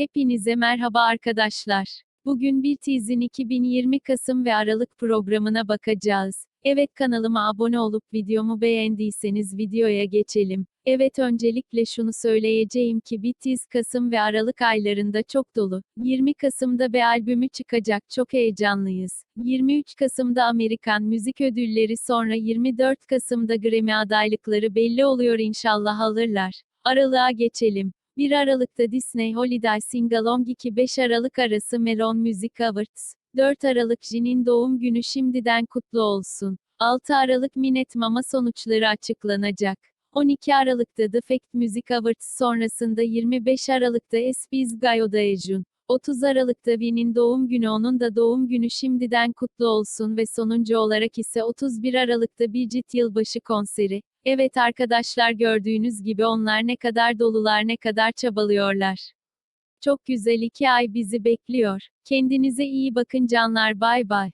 Hepinize merhaba arkadaşlar. Bugün bir tizin 2020 Kasım ve Aralık programına bakacağız. Evet kanalıma abone olup videomu beğendiyseniz videoya geçelim. Evet öncelikle şunu söyleyeceğim ki Bitiz Kasım ve Aralık aylarında çok dolu. 20 Kasım'da bir albümü çıkacak çok heyecanlıyız. 23 Kasım'da Amerikan Müzik Ödülleri sonra 24 Kasım'da Grammy adaylıkları belli oluyor inşallah alırlar. Aralığa geçelim. 1 Aralık'ta Disney Holiday Singalong 2-5 Aralık arası Melon Music Awards. 4 Aralık Jin'in doğum günü şimdiden kutlu olsun. 6 Aralık Minet Mama sonuçları açıklanacak. 12 Aralık'ta The Fact Music Awards sonrasında 25 Aralık'ta Espiz Gayo Daejun. 30 Aralık'ta Vin'in doğum günü onun da doğum günü şimdiden kutlu olsun ve sonuncu olarak ise 31 Aralık'ta Bicit Yılbaşı konseri. Evet arkadaşlar gördüğünüz gibi onlar ne kadar dolular ne kadar çabalıyorlar. Çok güzel iki ay bizi bekliyor. Kendinize iyi bakın canlar bay bay.